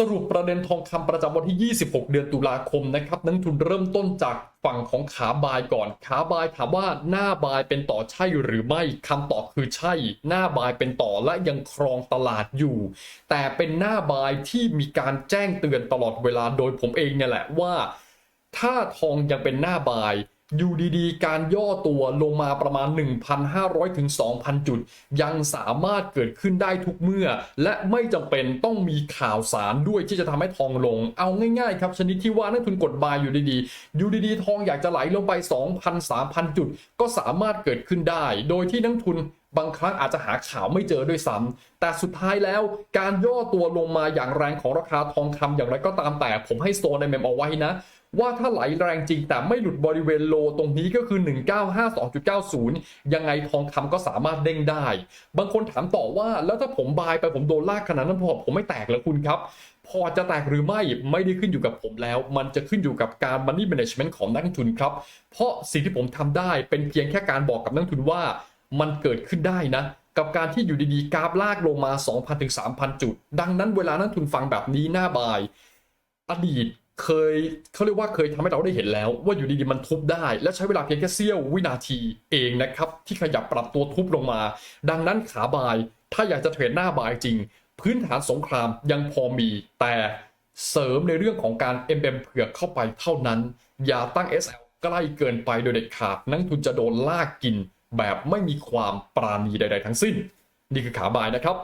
สรุปประเด็นทองคำประจำวันที่ 26 เดือนตุลาคมนะครับนักทุนเริ่มต้นจากฝั่งของขาบายก่อน ขาบายถามว่าหน้าบายเป็นต่อใช่หรือไม่คำตอบคือใช่ หน้าบายเป็นต่อและยังครองตลาดอยู่ แต่เป็นหน้าบายที่มีการแจ้งเตือนตลอดเวลาโดยผมเองเนี่ยแหละว่า ถ้าทองยังเป็นหน้าบาย อยู่ดีๆ การย่อตัวลงมาประมาณ 1,500 ถึง 2,000 จุด ยังสามารถเกิดขึ้นได้ทุกเมื่อ และไม่จำเป็นต้องมีข่าวสารด้วยที่จะทำให้ทองลง เอาง่ายๆ ครับชนิดที่ว่านักทุนกดบายอยู่ดีๆ อยู่ดีๆ ทองอยากจะไหลลงไป 2,000 3,000 จุด ก็สามารถเกิดขึ้นได้ โดยที่นักทุนบางครั้งอาจจะหาข่าวไม่เจอด้วยซ้ำแต่สุดท้ายแล้วการย่อตัวลงมาอย่างแรงของราคาทองคำอย่างไรก็ตามแต่ ผมให้โซนในเมมเอาไว้นะ ว่าถ้าไหลแรงจริงแต่ไม่หลุดบริเวณโลตรงนี้ก็คือ 1952.90 ยังไงทองคำก็สามารถเด้งได้ บางคนถามต่อว่าแล้วถ้าผมบายไปผมโดนลากขนาดนั้นพอผมไม่แตกแล้วคุณครับ พอจะแตกหรือไม่ไม่ได้ขึ้นอยู่กับผมแล้ว มันจะขึ้นอยู่กับการ money management ของนักทุนครับ เพราะสิ่งที่ผมทำได้เป็นเพียงแค่การบอกกับนักทุนว่ามันเกิดขึ้นได้นะกับการที่อยู่ดีๆกราฟลากลงมา 2,000ถึง3,000 จุด ดังนั้นเวลานักทุนฟังแบบนี้หน้าบาย อดีต เคยเขาเรียกว่าเคยทำให้เราได้เห็นแล้ว ว่าอยู่ดีๆมันทุบได้ และใช้เวลาเพียงแค่เสี้ยววินาทีเองนะครับ ที่ขยับปรับตัวทุบลงมา ดังนั้นขาบาย ถ้าอยากจะเทรดหน้าบายจริง พื้นฐานสงครามยังพอมีแต่เสริมในเรื่องของการ MM เผือกเข้าไปเท่านั้น อย่าตั้ง SL ใกล้เกินไปโดยเด็ดขาด นักทุนจะโดนลากกินแบบไม่มีความปราณีใด ๆ ทั้งสิ้น นี่คือขาบายนะครับ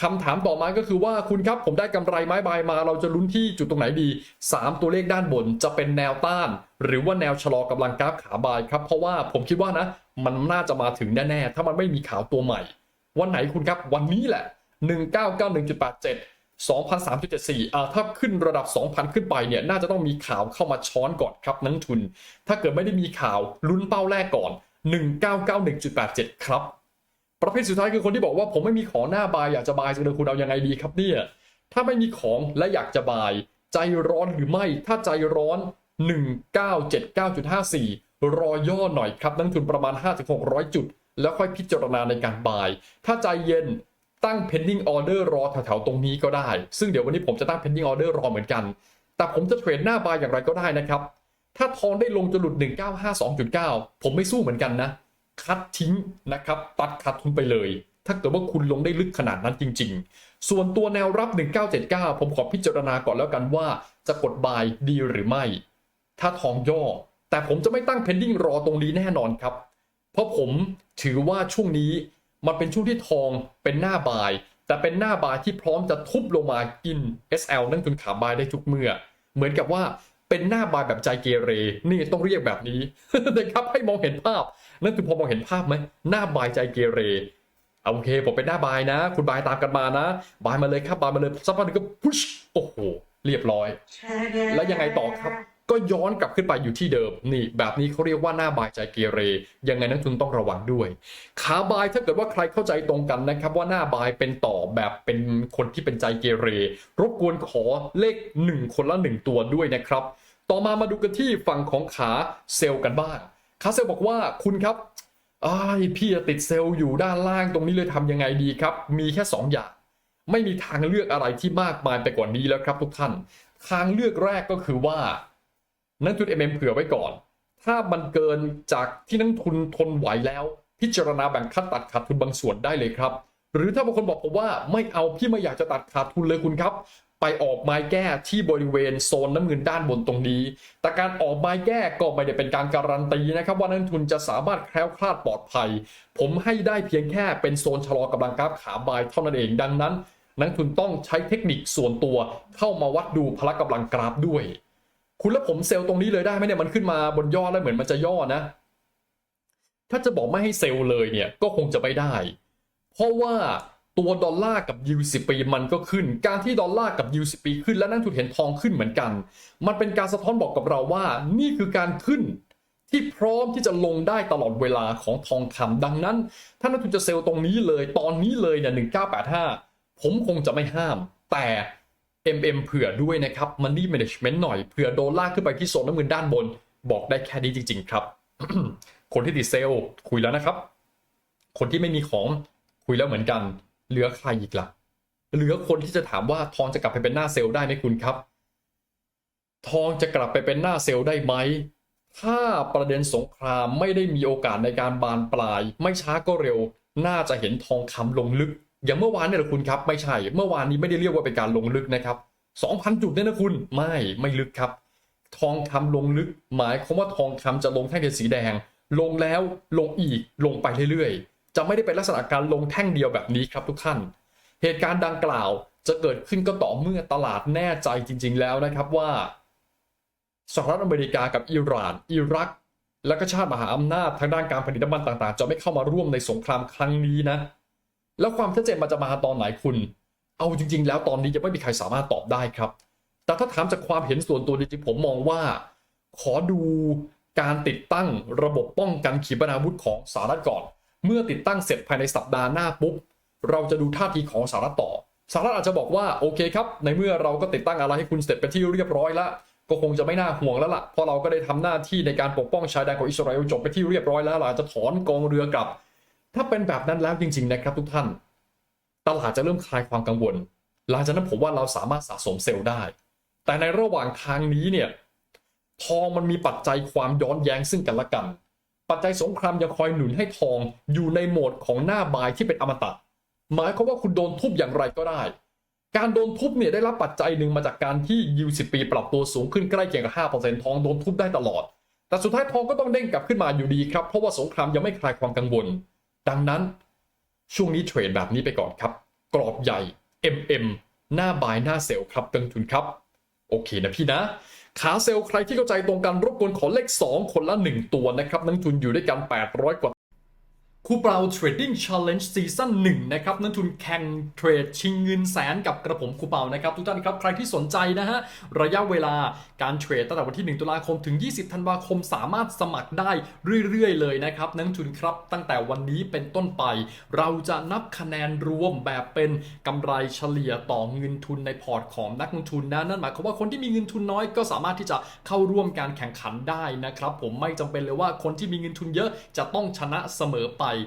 คำถามต่อมาก็คือว่าคุณครับผมได้กำไรไม้บายมา เราจะลุ้นที่จุดตรงไหนดี 3 ตัวเลขด้านบนจะเป็นแนวต้าน หรือว่าแนวชะลอกำลังกราฟขาบายครับ เพราะว่าผมคิดว่านะ มันน่าจะมาถึงแน่ๆ ถ้ามันไม่มีข่าวตัวใหม่ วันไหนคุณครับ วันนี้แหละ 1991.87 2 0 3 7 4อ่าถ้าขึ้นระดับ 2,000 ขึ้นไปเนี่ย น่าจะต้องมีข่าวเข้ามาช้อนก่อนครับนักทุน ถ้าเกิดไม่ได้มีข่าวลุ้นเป้าแรกก่อน 1991.87 ครับ ประเภทสุดท้ายคือคนที่บอกว่าผมไม่มีของหน้าบายอยากจะบายจังเลยคุณเอายังไงดีครับเนี่ยถ้าไม่มีของและอยากจะบาย ใจร้อนหรือไม่ ถ้าใจร้อน 1979.54 รอย่อหน่อยครับนักทุนประมาณ 5-600 จุด แล้วค่อยพิจารณาในการบาย ถ้าใจเย็นตั้ง pending order รอแถวๆตรงนี้ก็ได้ ซึ่งเดี๋ยววันนี้ผมจะตั้ง pending order รอเหมือนกัน แต่ผมจะเทรดหน้าบายอย่างไรก็ได้นะครับ ถ้าทองได้ลงจนหลุด 1952.9 ผมไม่สู้เหมือนกันนะ คัดทิ้งนะครับ ตัดขาดทุนไปเลย ถ้าเกิดว่าคุณลงได้ลึกขนาดนั้นจริง ๆ ส่วนตัวแนวรับ 1979 ผมขอพิจารณาก่อนแล้วกันว่าจะกดบายดีหรือไม่ ถ้าทองย่อ แต่ผมจะไม่ตั้ง pending รอตรงนี้แน่นอนครับ เพราะผมถือว่าช่วงนี้มันเป็นช่วงที่ทองเป็นหน้าบาย แต่เป็นหน้าบายที่พร้อมจะทุบลงมากิน SL นั่นคุณขาบายได้ทุกเมื่อ เหมือนกับว่า เป็นหน้าบายแบบใจเกเร นี่ต้องเรียกแบบนี้นะครับให้มองเห็นภาพ นั่นคือพอมองเห็นภาพไหมหน้าบายใจเกเรเอาโอเค ผมเป็นหน้าบายนะ คุณบายตามกันมานะ บายมาเลยครับบายมาเลยสักพักหนึงก็พุชโอ้โหเรียบร้อย แล้วยังไงต่อครับ ก็ย้อนกลับขึ้นไปอยู่ที่เดิมนี่ แบบนี้เขาเรียกว่าหน้าบายใจเกเร ยังไงนักทุนต้องระวังด้วย ขาบายถ้าเกิดว่าใครเข้าใจตรงกันนะครับ ว่าหน้าบายเป็นต่อแบบเป็นคนที่เป็นใจเกเร รบกวนขอเลข 1 คนละ 1 ตัวด้วยนะครับ ต่อมามาดูกันที่ฝั่งของขาเซลล์กันบ้างขาเซลล์บอกว่าคุณครับไอ้พี่ติดเซลล์อยู่ด้านล่างตรงนี้เลยทำยังไงดีครับ มีแค่ 2 อย่าง ไม่มีทางเลือกอะไรที่มากมายไปกว่านี้แล้วครับทุกท่าน ทางเลือกแรกก็คือว่า นักทุน MM เผื่อไว้ก่อน ถ้ามันเกินจากที่นักทุนทนไหวแล้ว พิจารณาแบ่งคัดตัดขาดทุนบางส่วนได้เลยครับ หรือถ้าบางคนบอกผมว่าไม่เอาพี่ไม่อยากจะตัดขาดทุนเลยคุณครับ ไปออกไม้แก้ที่บริเวณโซนน้ำเงินด้านบนตรงนี้ แต่การออกไม้แก้ก็ไม่ได้เป็นการการันตีนะครับว่านักทุนจะสามารถแคล้วคลาดปลอดภัย ผมให้ได้เพียงแค่เป็นโซนชะลอกำลังกราฟขาบายเท่านั้นเองดังนั้น นักทุนต้องใช้เทคนิคส่วนตัวเข้ามาวัดดูพละกำลังกราฟด้วย คุณแล้วผมเซลล์ตรงนี้เลยได้ไหมเนี่ยมันขึ้นมาบนย่อแล้วเหมือนมันจะย่อนะ ถ้าจะบอกไม่ให้เซลล์เลยเนี่ยก็คงจะไม่ได้ เพราะว่า ตัวดอลลาร์กับยูสิปีมันก็ขึ้น การที่ดอลลาร์กับยูสิปีขึ้นและนักทุนเห็นทองขึ้นเหมือนกัน มันเป็นการสะท้อนบอกกับเราว่านี่คือการขึ้นที่พร้อมที่จะลงได้ตลอดเวลาของทองคำดังนั้น ถ้านักทุนจะเซลล์ตรงนี้เลยตอนนี้เลยเนี่ย1985ผมคงจะไม่ห้าม แต่ MM เผื่อด้วยนะครับ Money Management หน่อยเผื่อโดนลากขึ้นไปที่โซนน้ำเงินด้านบน บอกได้แค่นี้จริง ๆ ครับ คนที่ติดเซลล์คุยแล้วนะครับ คนที่ไม่มีของคุยแล้วเหมือนกัน เหลือใครอีกล่ะ เหลือคนที่จะถามว่าทองจะกลับไปเป็นหน้าเซลล์ได้ไหมคุณครับ ทองจะกลับไปเป็นหน้าเซลล์ได้ไหม ถ้าประเด็นสงครามไม่ได้มีโอกาสในการบานปลาย ไม่ช้าก็เร็ว น่าจะเห็นทองคำลงลึก อย่างเมื่อวานเนี่ยแหละคุณครับ ไม่ใช่ เมื่อวานนี้ไม่ได้เรียกว่าเป็นการลงลึกนะครับ2,000 จุดเนี่ยนะคุณ ไม่ไม่ลึกครับ ทองคำลงลึก หมายความว่าทองคำจะลงแท่งเทียนสีแดง ลงแล้วลงอีกลงไปเรื่อยๆ จะไม่ได้เป็นลักษณะการลงแท่งเดียวแบบนี้ครับทุกท่าน เหตุการณ์ดังกล่าวจะเกิดขึ้นก็ต่อเมื่อตลาดแน่ใจจริง ๆ แล้วนะครับว่าสหรัฐอเมริกากับอิหร่าน อิรัก และก็ชาติมหาอำนาจทางด้านการผลิตน้ำมันต่างๆ จะไม่เข้ามาร่วมในสงครามครั้งนี้นะ แล้วความชัดเจนมันจะมาตอนไหนคุณ เอาจริง ๆ แล้วตอนนี้ยังไม่มีใครสามารถตอบได้ครับ แต่ถ้าถามจากความเห็นส่วนตัวจริงๆผมมองว่า ขอดูการติดตั้งระบบป้องกันขีปนาวุธของสหรัฐก่อน เมื่อติดตั้งเสร็จภายในสัปดาห์หน้าปุ๊บ เราจะดูท่าทีของสหรัฐต่อสหรัฐอาจจะบอกว่าโอเคครับ ในเมื่อเราก็ติดตั้งอะไรให้คุณเสร็จเป็นที่เรียบร้อยแล้ว ก็คงจะไม่น่าห่วงแล้วล่ะเพราะเราก็ได้ทำหน้าที่ในการปกป้องชายแดนของอิสราเอลจบไปที่เรียบร้อยแล้วเราอาจจะถอนกองเรือกลับ ถ้าเป็นแบบนั้นแล้วจริง ๆ นะครับ ทุกท่าน ตลาดจะเริ่มคลายความกังวล หลังจากนั้นผมว่าเราสามารถสะสมเซลล์ได้ แต่ในระหว่างทางนี้เนี่ยทองมันมีปัจจัยความย้อนแย้งซึ่งกันและกัน ปัจจัยสงครามยังคอยหนุนให้ทองอยู่ในโหมดของหน้าบายที่เป็นอมตะ หมายความว่าคุณโดนทุบอย่างไรก็ได้ การโดนทุบเนี่ยได้รับปัจจัยหนึ่งมาจากการที่ยูสิปีปรับตัวสูงขึ้นใกล้เคียงกับ5%ทองโดนทุบได้ตลอด แต่สุดท้ายทองก็ต้องเด้งกลับขึ้นมาอยู่ดีครับเพราะว่าสงครามยังไม่คลายความกังวล ดังนั้น ช่วงนี้เทรดแบบนี้ไปก่อนครับ กรอบใหญ่ MM หน้าบายหน้าเซลล์ครับนักลงทุนครับ โอเคนะพี่นะ ขาเซลล์ใครที่เข้าใจตรงกันรบกวนขอเลข 2 คนละ 1 ตัวนะครับนักลงทุนอยู่ด้วยกัน 800 กว่า คูเปล่า Trading Challenge ซีซั่น1นะครับนักทุนแข่งเทรดชิงเงินแสนกับกระผมคูเปล่านะครับทุกท่านครับใครที่สนใจนะฮะระยะเวลาการเทรดตั้งแต่วันที่ 1 ตุลาคมถึง 20 ธันวาคมสามารถสมัครได้เรื่อยๆ เลยนะครับนักทุนครับตั้งแต่วันนี้เป็นต้นไป เราจะนับคะแนนรวมแบบเป็นกำไรเฉลี่ยต่อเงินทุนในพอร์ตของนักลงทุนนะนั่นหมายความว่าคนที่มีเงินทุนน้อยก็สามารถที่จะเข้าร่วมการแข่งขันได้นะครับผมไม่จำเป็นเลยว่าคนที่มีเงินทุนเยอะจะต้องชนะเสมอไป play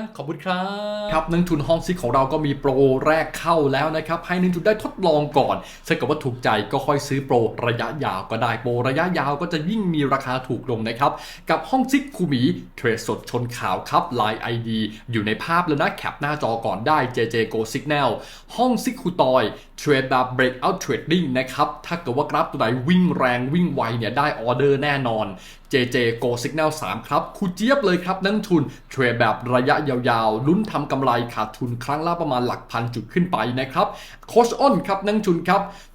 ขอบคุณครับ ครับนักทุนห้องซิกของเราก็มีโปรแรกเข้าแล้วนะครับ ให้นักทุนได้ทดลองก่อนถ้าเกิดว่าถูกใจก็ค่อยซื้อโปรระยะยาวก็ได้โปรระยะยาวก็จะยิ่งมีราคาถูกลงนะครับ กับห้องซิกคูหมีเทรดสดชนข่าวครับ Line ID อยู่ในภาพแล้วนะแคปหน้าจอก่อนได้ JJ Go Signal ห้องซิกคูตอย เทรดแบบ breakout trading นะครับ ถ้าเกิดว่ากราฟตัวไหนวิ่งแรงวิ่งไวเนี่ยได้ออเดอร์แน่นอน JJ Go Signal 3 ครับคูเจี๊ยบเลยครับ นักทุนเทรดแบบระยะยาวๆ ลุ้นทำกำไรขาดทุนครั้งละประมาณหลักพันจุดขึ้นไปนะครับ โคชอ้นครับนักทุนครับ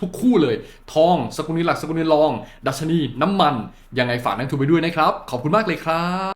ทุกคู่เลย ทอง สกุลเงินหลัก สกุลเงินรอง ดัชนี น้ำมัน ยังไงฝากนักลงทุนไปด้วยนะครับ ขอบคุณมากเลยครับ